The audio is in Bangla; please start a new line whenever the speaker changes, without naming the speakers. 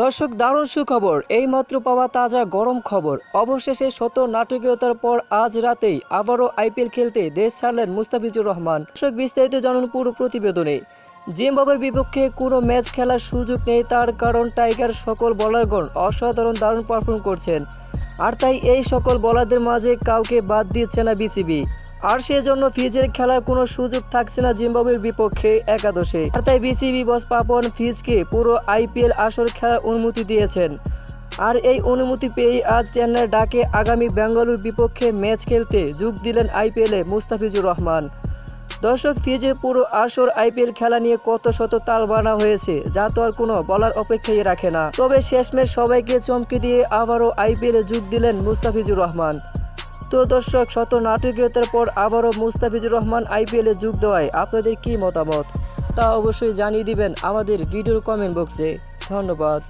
দর্শক, দারুণ সুখবর। এইমাত্র পাওয়া তাজা গরম খবর। অবশেষে শত নাটকীয়তার পর আজ রাতেই আবারও আইপিএল খেলতে দেশ ছাড়লেন মুস্তাফিজুর রহমান। দর্শক, বিস্তারিত জানুন পুরো প্রতিবেদনে। জিম্বাবুয়ের বিপক্ষে কোনো ম্যাচ খেলার সুযোগ নেই, তার কারণ টাইগার সকল বলারগণ অসাধারণ দারুণ পারফর্ম করছেন। আর তাই এই সকল বলারদের মাঝে কাউকে বাদ দিচ্ছে না বিসিবি। আর সেজন্য ফিজের খেলার কোনো সুযোগ থাকছে না জিম্বাবুয়ের বিপক্ষে একাদশে। আর তাই বিসিবি বস পাপন ফিজকে পুরো আইপিএল আসর খেলার অনুমতি দিয়েছেন। আর এই অনুমতি পেয়ে আজ চেন্নাইয়ের ডাকে আগামী বেঙ্গালুর বিপক্ষে ম্যাচ খেলতে যোগ দিলেন আইপিএলে মুস্তাফিজুর রহমান। দর্শক ফিজে পুরো আসর আইপিএল খেলা নিয়ে কত শত তাল বানা হয়েছে, যা তো আর কোনো বলার অপেক্ষাই রাখে না। তবে শেষমেশ সবাইকে চমকে দিয়ে আবারও আইপিএলে যোগ দিলেন মুস্তাফিজুর রহমান। তো দর্শক, শত নাটকীয়তার পর আবারও মুস্তাফিজুর রহমান আইপিএলে যোগ দেওয়ায় আপনাদের কি মতামত? তা অবশ্যই জানিয়ে দিবেন আমাদের ভিডিওর কমেন্ট বক্সে ধন্যবাদ।